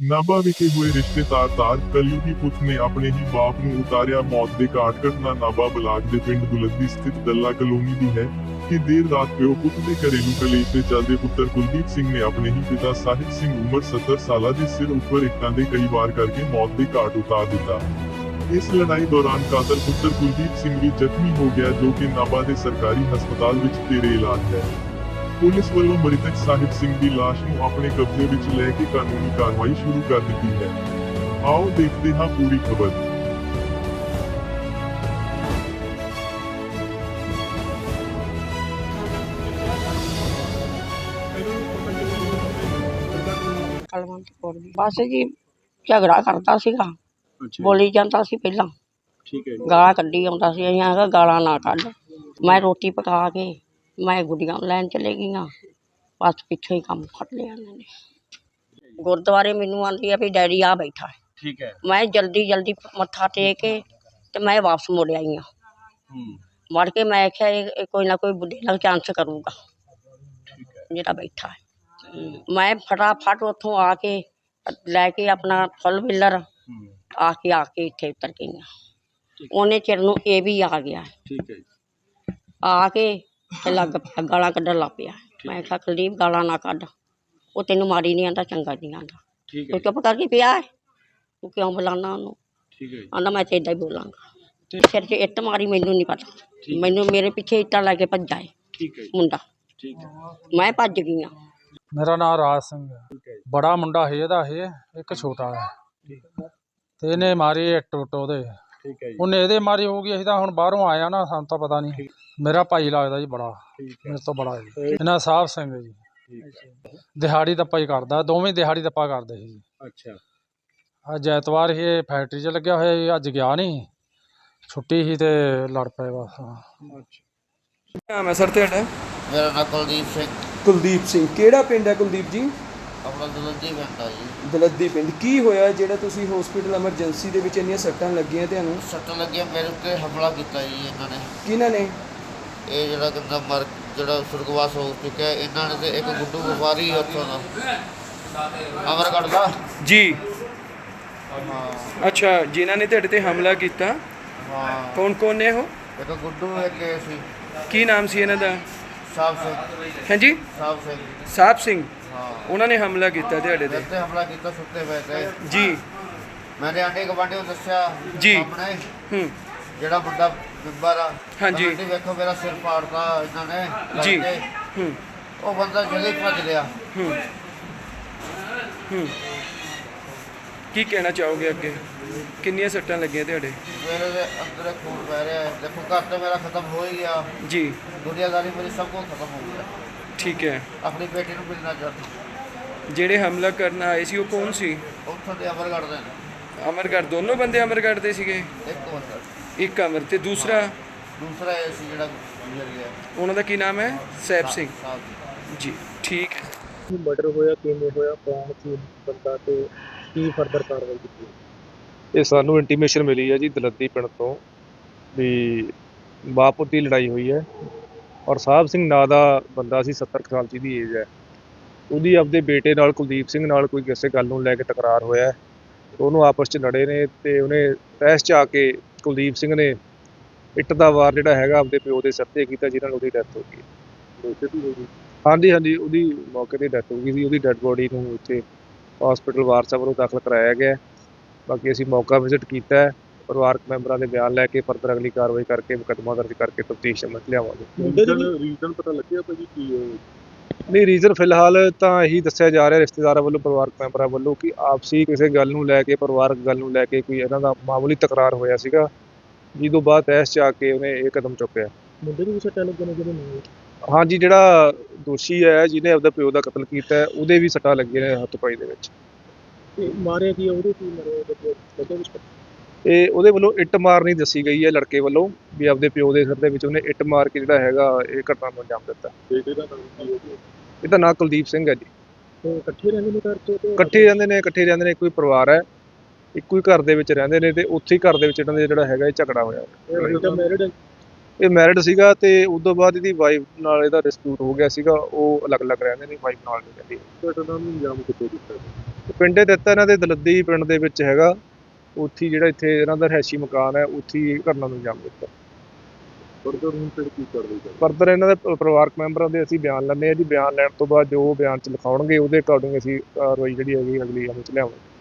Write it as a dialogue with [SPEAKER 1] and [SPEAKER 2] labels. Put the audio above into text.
[SPEAKER 1] ਨਾਭਾ ਵਿਖੇ ਹੋਏ ਰਿਸ਼ਤੇਦਾਰ ਤਾਰ ਕਲਯੁਗੀ ਪੁੱਤ ਨੇ ਆਪਣੇ ਹੀ ਬਾਪ ਨੂੰ ਉਤਾਰਿਆ ਮੌਤ ਦੇ ਘਾਟ ਘਟਨਾ ਨਾਭਾ ਬਲਾਕ ਦੇ ਪਿੰਡ ਦੁਲੱਦੀ ਸਥਿਤ ਦੱਲਾ ਕਲੋਨੀ ਦੀ ਹੈ ਕਿ ਦੇਰ ਰਾਤ ਪਿਓ ਪੁੱਤ ਦੇ ਘਰੇਲੂ ਕਲੇਸ਼ ਦੇ ਚੱਲਦੇ ਪੁੱਤਰ ਕੁਲਦੀਪ ਸਿੰਘ ਨੇ ਆਪਣੇ ਹੀ ਪਿਤਾ ਸਾਹਿਬ ਸਿੰਘ ਉਮਰ 70 ਸਾਲਾਂ ਦੇ ਸਿਰ ਉੱਪਰ ਇੱਟਾਂ ਦੇ ਕਈ ਵਾਰ ਕਰਕੇ ਮੌਤ ਦੇ ਘਾਟ ਉਤਾਰ ਦਿੱਤਾ। ਇਸ ਲੜਾਈ ਦੌਰਾਨ ਕਾਤਲ ਪੁੱਤਰ ਕੁਲਦੀਪ ਸਿੰਘ ਵੀ ਜ਼ਖਮੀ ਹੋ ਗਿਆ ਜੋ ਕਿ ਨਾਭਾ ਦੇ ਸਰਕਾਰੀ ਹਸਪਤਾਲ ਵਿੱਚ ਤੇਰੇ ਇਲਾਜ ਹੈ। ਪੁਲਿਸ ਵੱਲੋਂ ਮ੍ਰਿਤਕ ਸਾਹਿਬ ਸਿੰਘ ਦੀ ਲਾਸ਼ ਨੂੰ ਆਪਣੇ ਕਬਜ਼ੇ ਵਿੱਚ ਲੈ ਕੇ ਕਾਨੂੰਨੀ ਕਾਰਵਾਈ ਸ਼ੁਰੂ ਕਰ ਦਿੱਤੀ ਹੈ। ਆਓ ਦੇਖਦੇ ਹਾਂ ਪੂਰੀ ਖਬਰ।
[SPEAKER 2] ਕਲਵੰਤ ਕੌਰ ਦੀ ਬਸ ਜੀ ਝਗੜਾ ਕਰਦਾ ਸੀਗਾ। ਬੋਲੀ ਜਾਂਦਾ ਸੀ ਪਹਿਲਾਂ।
[SPEAKER 3] ਠੀਕ ਹੈ
[SPEAKER 2] ਗਾਲਾਂ ਕੱਢੀ ਆਉਂਦਾ ਸੀ ਅਸੀਂ ਆਖਿਆ ਗਾਲਾਂ ਨਾ ਕੱਢ। ਮੈਂ ਰੋਟੀ ਪਕਾ ਕੇ ਮੈਂ ਗੁੱਡੀਆਂ ਲੈਣ ਚਲੇ ਗਈਆਂ ਬਸ ਪਿੱਛੇ ਹੀ ਕੰਮ ਫੜ ਲਿਆ ਇਹਨਾਂ ਨੇ ਗੁਰਦੁਆਰੇ ਮੈਨੂੰ ਆਂਦੀ ਆ ਵੀ ਡੈਡੀ ਆ ਬੈਠਾ ਹੈ
[SPEAKER 3] ਠੀਕ ਹੈ
[SPEAKER 2] ਮੈਂ ਜਲਦੀ ਜਲਦੀ ਮੱਥਾ ਟੇਕ ਕੇ ਤੇ ਮੈਂ ਵਾਪਸ ਮੁੜ ਆਈ ਹਾਂ
[SPEAKER 3] ਹੂੰ
[SPEAKER 2] ਮੁੜ ਕੇ ਮੈਂ ਆਖਿਆ ਇਹ ਇਹ ਕੋਈ ਨਾ ਕੋਈ ਬੁੱਢੇ ਨਾਲ ਚਾਂਸ ਕਰੂਗਾ
[SPEAKER 3] ਠੀਕ ਹੈ
[SPEAKER 2] ਜਿਹੜਾ ਬੈਠਾ ਹੈ ਮੈਂ ਫਟਾਫਟ ਉੱਥੋਂ ਆ ਕੇ ਲੈ ਕੇ ਆਪਣਾ ਫੁੱਲ ਵਿਲਰ
[SPEAKER 3] ਹੂੰ
[SPEAKER 2] ਆ ਕੇ ਆ ਕੇ ਇੱਥੇ ਉਤਰ ਗਈਆਂ ਉਹਨੇ ਚਿਰ ਨੂੰ ਇਹ ਵੀ ਆ ਗਿਆ
[SPEAKER 3] ਠੀਕ ਹੈ ਜੀ।
[SPEAKER 2] ਆ ਕੇ ਤੇ ਲੱਗ ਪਿਆ ਗਾਲਾਂ ਕੱਢਣ ਲੱਗ ਪਿਆ। ਮੈਂ ਕਿਹਾ ਕੁਲਦੀਪ ਗਾਲਾਂ ਨਾ ਕੱਢ। ਉਹ ਤੈਨੂੰ ਮਾੜੀ ਨਹੀਂ ਆਂਦਾ ਚੰਗਾ ਨਹੀਂ ਆਂਦਾ।
[SPEAKER 3] ਠੀਕ ਹੈ
[SPEAKER 2] ਤੂੰ ਚੁੱਪ ਕਰਕੇ ਪਿਆ ਹੈ? ਤੂੰ ਕਿਉਂ ਬੁਲਾਣਾ ਉਹਨੂੰ?
[SPEAKER 3] ਠੀਕ ਹੈ ਜੀ।
[SPEAKER 2] ਆਂਦਾ ਮੈਂ ਤੇ ਏਦਾਂ ਹੀ ਬੋਲਾਂਗਾ। ਸਿਰ 'ਚ ਇੱਟ ਮਾਰੀ ਮੈਨੂੰ ਨਹੀਂ ਪਤਾ।
[SPEAKER 3] ਠੀਕ।
[SPEAKER 2] ਮੈਨੂੰ ਮੇਰੇ ਪਿੱਛੇ ਇੱਟਾਂ ਲੈ ਕੇ ਭੱਜਾ ਏ
[SPEAKER 3] ਠੀਕ ਹੈ ਜੀ।
[SPEAKER 2] ਮੁੰਡਾ।
[SPEAKER 3] ਠੀਕ ਹੈ।
[SPEAKER 2] ਮੈਂ ਭੱਜ ਗਈ ਹਾਂ
[SPEAKER 4] ਮੇਰਾ ਨਾਮ ਰਾਜ ਸਿੰਘ ਹੈ।
[SPEAKER 3] ਠੀਕ ਹੈ ਜੀ।
[SPEAKER 4] ਬੜਾ ਮੁੰਡਾ ਹੈ ਇਹਦਾ ਇਹ ਇੱਕ ਛੋਟਾ ਹੈ। ਤੇ ਇਹਨੇ ਮਾਰੀ ਇੱਟ ਉੱਟ ਉਹਦੇ।
[SPEAKER 3] ਠੀਕ ਹੈ ਜੀ।
[SPEAKER 4] ਉਹਨੇ ਇਹਦੇ ਮਾਰੀ ਹੋਊਗੀ ਅਸੀਂ ਤਾਂ ਹੁਣ ਬਾਹਰੋਂ ਆਇਆ ਨਾ ਸਾਨੂੰ ਤਾਂ ਪਤਾ ਨਹੀਂ। ਮੇਰਾ ਭਾਈ ਲੱਗਦਾ ਜੀ ਬੜਾ।
[SPEAKER 3] ਠੀਕ ਹੈ।
[SPEAKER 4] ਮੇਰੇ ਤੋਂ ਬੜਾ ਜੀ। ਇਹਨਾਂ ਸਾਹਿਬ ਸਿੰਘ ਹੈ ਜੀ।
[SPEAKER 3] ਠੀਕ ਹੈ।
[SPEAKER 4] ਦਿਹਾੜੀ ਦੱਪਾ ਹੀ ਕਰਦਾ ਦੋਵੇਂ ਦਿਹਾੜੀ ਦੱਪਾ ਕਰਦੇ ਸੀ ਜੀ।
[SPEAKER 3] ਅੱਛਾ।
[SPEAKER 4] ਅੱਜ ਐਤਵਾਰ ਹੀ ਇਹ ਫੈਕਟਰੀ 'ਚ ਲੱਗਿਆ ਹੋਇਆ ਸੀ ਅੱਜ ਗਿਆ ਨਹੀਂ। ਛੁੱਟੀ ਸੀ ਤੇ ਲੜ ਪਏ ਬਸ।
[SPEAKER 3] ਅੱਛਾ।
[SPEAKER 5] ਨਾਮ ਹੈ ਸਰ ਤੁਹਾਡਾ?
[SPEAKER 6] ਮੇਰਾ ਨਾਂ ਕੁਲਦੀਪ ਸਿੰਘ।
[SPEAKER 5] ਕੁਲਦੀਪ ਸਿੰਘ। ਕਿਹੜਾ ਪਿੰਡ ਹੈ ਕੁਲਦੀਪ ਜੀ?
[SPEAKER 6] ਆਪਣਾ ਦਲੰਦੀ ਪੈਂਦਾ ਜੀ।
[SPEAKER 5] ਦਲੱਦੀ ਪਿੰਡ। ਕੀ ਹੋਇਆ ਜਿਹੜਾ ਤੁਸੀਂ ਹਸਪੀਟਲ ਐਮਰਜੈਂਸੀ ਦੇ ਵਿੱਚ ਇੰਨੀਆਂ ਸੱਟਾਂ ਲੱਗੀਆਂ ਤੁਹਾਨੂੰ?
[SPEAKER 6] ਸੱਟ ਲੱਗਿਆ ਮੇਰੇ ਉੱਤੇ ਹਮਲਾ ਕੀਤਾ ਜੀ ਇਹਨਾਂ ਨੇ।
[SPEAKER 5] ਕਿਹਨਾਂ ਨੇ?
[SPEAKER 6] ਇਹ ਜਿਹੜਾ ਕਹਿੰਦਾ ਮਰ ਜਿਹੜਾ ਸੁਰਗਵਾਸ ਹੋ ਚੁੱਕਿਆ ਇਹਨਾਂ ਨੇ ਤੇ ਇੱਕ ਗੁੱਡੂ ਵਪਾਰੀ ਉੱਥੋਂ ਦਾ। ਅਮਰਗੜ੍ਹ ਦਾ?
[SPEAKER 5] ਜੀ। ਅੱਛਾ ਜਿਨ੍ਹਾਂ ਨੇ ਤੁਹਾਡੇ ਤੇ ਹਮਲਾ ਕੀਤਾ
[SPEAKER 6] ਹਾਂ।
[SPEAKER 5] ਕੌਣ ਕੌਣ ਨੇ ਉਹ?
[SPEAKER 6] ਇੱਕ ਗੁੱਡੂ ਇੱਕ ਇਹ ਸੀ।
[SPEAKER 5] ਕੀ ਨਾਮ ਸੀ ਇਹਨਾਂ ਦਾ?
[SPEAKER 6] ਸਾਹਿਬ ਸਿੰਘ।
[SPEAKER 5] ਹਾਂਜੀ?
[SPEAKER 6] ਸਾਹਿਬ ਸਿੰਘ।
[SPEAKER 5] ਸਾਹਿਬ ਸਿੰਘ। ਉਹਨਾਂ ਨੇ ਹਮਲਾ ਕੀਤਾ ਤੁਹਾਡੇ ਤੇ।
[SPEAKER 6] ਤੇ ਹਮਲਾ ਕੀਤਾ ਸੁੱਤੇ ਪਏ ਤੇ।
[SPEAKER 5] ਜੀ।
[SPEAKER 6] ਮੈंने ਆਂਡੇ ਗਵਾਂਡੇ ਨੂੰ ਦੱਸਿਆ
[SPEAKER 5] ਜੀ।
[SPEAKER 6] ਆਪਣੇ
[SPEAKER 5] ਹੂੰ।
[SPEAKER 6] ਜਿਹੜਾ ਮੁੰਡਾ ਬਿੰਬਰ ਆ
[SPEAKER 5] ਹਾਂਜੀ।
[SPEAKER 6] ਕਹਿੰਦਾ, ਵੇਖੋ ਮੇਰਾ ਸਿਰ ਪਾੜਤਾ ਇਹਨਾਂ ਨੇ। ਲੜ
[SPEAKER 5] ਜੀ।
[SPEAKER 6] ਕੇ।
[SPEAKER 5] ਹੂੰ।
[SPEAKER 6] ਉਹ ਬੰਦਾ ਹੀ ਭੱਜ ਲਿਆ
[SPEAKER 5] ਹੂੰ। ਹੂੰ। ਕੀ ਕਹਿਣਾ ਚਾਹੋਗੇ ਅੱਗੇ? ਕਿੰਨੀਆਂ ਸੱਟਾਂ ਲੱਗੀਆਂ ਤੁਹਾਡੇ?
[SPEAKER 6] ਮੇਰੇ ਦੇ ਅੰਦਰ ਖੂਨ ਵਹਿ ਰਿਹਾ ਹੈ। ਦੇਖੋ ਘਰ ਤੇ ਮੇਰਾ ਖਤਮ ਹੋ ਹੀ ਗਿਆ।
[SPEAKER 5] ਜੀ।
[SPEAKER 6] ਦੁਨੀਆਦਾਰੀ ਮੇਰੀ ਸਭ ਕੁਝ ਖਤਮ ਹੋ ਗਿਆ।
[SPEAKER 5] ਠੀਕ ਹੈ।
[SPEAKER 6] ਆਪਣੀ ਬੇਟੀ ਨੂੰ ਮਿਲਣਾ ਚਾਹੁੰਦਾ
[SPEAKER 5] ਜਿਹੜੇ ਹਮਲਾ ਕਰਨ ਆਏ ਸੀ ਉਹ ਕੌਣ ਸੀ?
[SPEAKER 6] ਉੱਥੋਂ ਦੇ ਅਮਰਗੜ੍ਹ ਦੇ ਨੇ।
[SPEAKER 5] ਅਮਰਗੜ੍ਹ ਦੋਨੋਂ ਬੰਦੇ ਅਮਰਗੜ੍ਹ ਦੇ ਸੀਗੇ?
[SPEAKER 6] ਇੱਕ ਬੰਦਾ
[SPEAKER 5] ਇੱਕ ਅਮਰ ਤੇ ਦੂਸਰਾ?
[SPEAKER 6] ਦੂਸਰਾ ਇਹ ਸੀ ਜਿਹੜਾ ਗੁਜ਼ਰ ਗਿਆ।
[SPEAKER 5] ਉਹਨਾਂ ਦਾ ਕੀ ਨਾਮ ਹੈ? ਸੈਬ ਸਿੰਘ।
[SPEAKER 6] ਸਾਹਿਬ
[SPEAKER 5] ਜੀ ਠੀਕ ਹੈ।
[SPEAKER 7] ਕੀ ਮਰਡਰ ਹੋਇਆ ਕਿਵੇਂ ਹੋਇਆ ਕੌਣ ਸੀ ਬੰਦਾ ਤੇ ਕੀ ਫਰਦਰ ਕਾਰਵਾਈ ਕੀਤੀ?
[SPEAKER 8] ਇਹ ਸਾਨੂੰ ਇੰਟੀਮੇਸ਼ਨ ਮਿਲੀ ਹੈ ਜੀ ਦਲੱਦੀ ਪਿੰਡ ਤੋਂ ਵੀ ਬਾਪੁਰ ਦੀ ਲੜਾਈ ਹੋਈ ਹੈ। ਔਰ ਸਾਹਿਬ ਸਿੰਘ ਨਾਂ ਦਾ ਬੰਦਾ ਸੀ 70 ਕੁ ਸਾਲ ਦੀ ਏਜ ਹੈ। ਉਹਦੀ ਆਪਦੇ ਬੇਟੇ ਨਾਲ ਕੁਲਦੀਪ ਸਿੰਘ ਨਾਲ ਕੋਈ ਕਿਸੇ ਗੱਲ ਨੂੰ ਲੈ ਕੇ ਤਕਰਾਰ ਹੋਇਆ। ਉਹਨੂੰ ਆਪਸ 'ਚ ਲੜੇ ਨੇ ਤੇ ਉਹਨੇ ਤਹਿਸ 'ਚ ਆ ਕੇ ਕੁਲਦੀਪ ਸਿੰਘ ਨੇ ਇੱਟ ਦਾ ਵਾਰ ਜਿਹੜਾ ਹੈਗਾ ਆਪਦੇ ਪਿਓ ਦੇ ਸਿਰ ਤੇ ਕੀਤਾ ਜਿਹਨਾਂ ਨਾਲ ਉਹਦੀ ਡੈਥ ਹੋ ਗਈ। ਹਾਂਜੀ ਹਾਂਜੀ ਉਹਦੀ ਮੌਕੇ ਤੇ ਡੈਥ ਹੋ ਗਈ ਸੀ। ਉਹਦੀ ਡੈੱਡ ਬੋਡੀ ਨੂੰ ਇੱਥੇ ਹਸਪੀਟਲ ਵਾਰਸਾ ਵੱਲੋਂ ਦਾਖਲ ਕਰਾਇਆ ਗਿਆ। ਬਾਕੀ ਅਸੀਂ ਮੌਕਾ ਵਿਜ਼ਿਟ ਕੀਤਾ ਹੈ। ਪਰਿਵਾਰਕ ਮੈਂਬਰਾਂ ਦੇ ਬਿਆਨ ਲੈ ਕੇ ਫਰਦਰ ਅਗਲੀ ਕਾਰਵਾਈ ਕਰਕੇ ਮੁਕੱਦਮਾ ਦਰਜ ਕਰਕੇ ਤਫਤੀਸ਼ ਸਮਝ ਲਿਆਵਾਂਗੇ।
[SPEAKER 7] ਰੀਜ਼ਨ ਪਤਾ ਲੱਗਿਆ ਭਾਜੀ ਕੀ ਹੋਇਆ
[SPEAKER 8] ਨਹੀਂ ਰੀਜ਼ਨ ਫਿਲਹਾਲ ਤਾਂ ਇਹੀ ਦੱਸਿਆ ਜਾ ਰਿਹਾ ਰਿਸ਼ਤੇਦਾਰਾਂ ਵੱਲੋਂ ਪਰਿਵਾਰਕ ਮੈਂਬਰਾਂ ਵੱਲੋਂ ਕਿ ਆਪਸੀ ਕਿਸੇ ਗੱਲ ਨੂੰ ਲੈ ਕੇ ਪਰਿਵਾਰਕ ਗੱਲ ਨੂੰ ਲੈ ਕੇ ਕੋਈ ਇਹਨਾਂ ਦਾ ਮਾਮੂਲੀ ਤਕਰਾਰ ਹੋਇਆ ਸੀਗਾ ਜਿਹਦੋਂ ਬਾਅਦ ਤਹਿਸ 'ਚ ਆ ਕੇ ਉਹਨੇ ਇਹ ਕਦਮ ਚੁੱਕਿਆ।
[SPEAKER 7] ਮੁੰਡੇ ਨੂੰ ਵੀ ਸੱਟਾਂ ਲੱਗੀਆਂ ਨੇ ਜਿਹੜੇ ਨਹੀਂ
[SPEAKER 8] ਹਾਂਜੀ ਜਿਹੜਾ ਦੋਸ਼ੀ ਹੈ ਜਿਹਨੇ ਆਪਦਾ ਪਿਓ ਦਾ ਕਤਲ ਕੀਤਾ ਹੈ, ਉਹਦੇ ਵੀ ਸੱਟਾਂ ਲੱਗੀਆਂ ਨੇ ਹੱਥ ਪਾਈ ਦੇ ਵਿੱਚ।
[SPEAKER 7] ਤੇ ਮਾਰਿਆ ਕੀ ਉਹਦੇ ਕੀ ਮਰਿਆ? ਬੱਚੇ ਵਿੱਚ
[SPEAKER 8] ਇਹ ਉਹਦੇ ਵੱਲੋਂ ਇੱਟ ਮਾਰਨੀ ਦੱਸੀ ਗਈ ਹੈ ਲੜਕੇ ਵੱਲੋਂ ਵੀ ਆਪਦੇ ਪਿਓ ਦੇ ਸਿਰ ਦੇ ਵਿੱਚ ਉਹਨੇ ਇੱਟ ਮਾਰ ਕੇ ਜਿਹੜਾ ਹੈਗਾ ਇਹ ਘਟਨਾ ਨੂੰ ਅੰਜਾਮ ਦਿੱਤਾ।
[SPEAKER 7] ਬੇਟੇ ਦਾ ਨਾਮ ਕੀ ਹੈ ਜੀ?
[SPEAKER 8] ਇਹਦਾ ਨਾਂ ਕੁਲਦੀਪ ਸਿੰਘ ਹੈ ਜੀ।
[SPEAKER 7] ਤੇ ਇਕੱਠੇ ਰਹਿੰਦੇ ਨੇ ਘਰ ਚ ਤੇ
[SPEAKER 8] ਇਕੱਠੇ ਰਹਿੰਦੇ ਨੇ ਇਕੱਠੇ ਰਹਿੰਦੇ ਨੇ ਇੱਕੋ ਹੀ ਪਰਿਵਾਰ ਹੈ ਇੱਕੋ ਹੀ ਘਰ ਦੇ ਵਿੱਚ ਰਹਿੰਦੇ ਨੇ ਤੇ ਉੱਥੇ ਹੀ ਘਰ ਦੇ ਵਿੱਚ ਇਹਨਾਂ ਦੇ ਜਿਹੜਾ ਹੈਗਾ ਇਹ ਝਗੜਾ ਹੋਇਆ।
[SPEAKER 7] ਬੇਟਾ ਮੈਰਿਡ ਹੈ
[SPEAKER 8] ਇਹ ਮੈਰਿਡ ਸੀਗਾ ਤੇ ਉਸ ਤੋਂ ਬਾਅਦ ਇਹਦੀ ਵਾਈਫ ਨਾਲ ਇਹਦਾ ਡਿਸਪਿਊਟ ਹੋ ਗਿਆ ਸੀਗਾ ਉਹ ਅਲੱਗ-ਅਲੱਗ ਰਹਿੰਦੇ ਨੇ ਵਾਈਫ ਨਾਲ ਨਹੀਂ ਰਹਿੰਦੀ।
[SPEAKER 1] ਘਟਨਾ ਨੂੰ ਅੰਜਾਮ ਕਿੱਥੇ ਦਿੱਤਾ?
[SPEAKER 8] ਤੇ ਪਿੰਡੇ ਦਿੱਤਾ ਇਹਨਾਂ ਦੇ ਦਲੱਦੀ ਪਿੰਡ ਦੇ ਵਿੱਚ ਹੈਗਾ। ਉੱਥੇ ਹੀ ਜਿਹੜਾ ਇੱਥੇ ਇਹਨਾਂ ਦਾ ਰਹਿਸ਼ੀ ਮਕਾਨ ਹੈ ਉੱਥੇ ਹੀ ਘਟਨਾ ਨੂੰ ਅੰਜਾਮ ਦਿੱਤਾ।
[SPEAKER 1] ਫਰਦਰ ਹੁਣ ਫਿਰ ਕੀ ਕਰਦੇ
[SPEAKER 8] ਫਰਦਰ ਇਹਨਾਂ ਦੇ ਪ- ਪਰਿਵਾਰਕ ਮੈਂਬਰਾਂ ਦੇ ਅਸੀਂ ਬਿਆਨ ਲੈਂਦੇ ਆ ਜੀ। ਬਿਆਨ ਲੈਣ ਤੋਂ ਬਾਅਦ ਜੋ ਬਿਆਨ ਚ ਲਿਖਾਉਣਗੇ ਉਹਦੇ ਅਕੋਰਡਿੰਗ ਅਸੀਂ ਕਾਰਵਾਈ ਜਿਹੜੀ ਹੈਗੀ ਅਗਲੀ ਅਮਲ ਚ ਲਿਆਵਾਂਗੇ।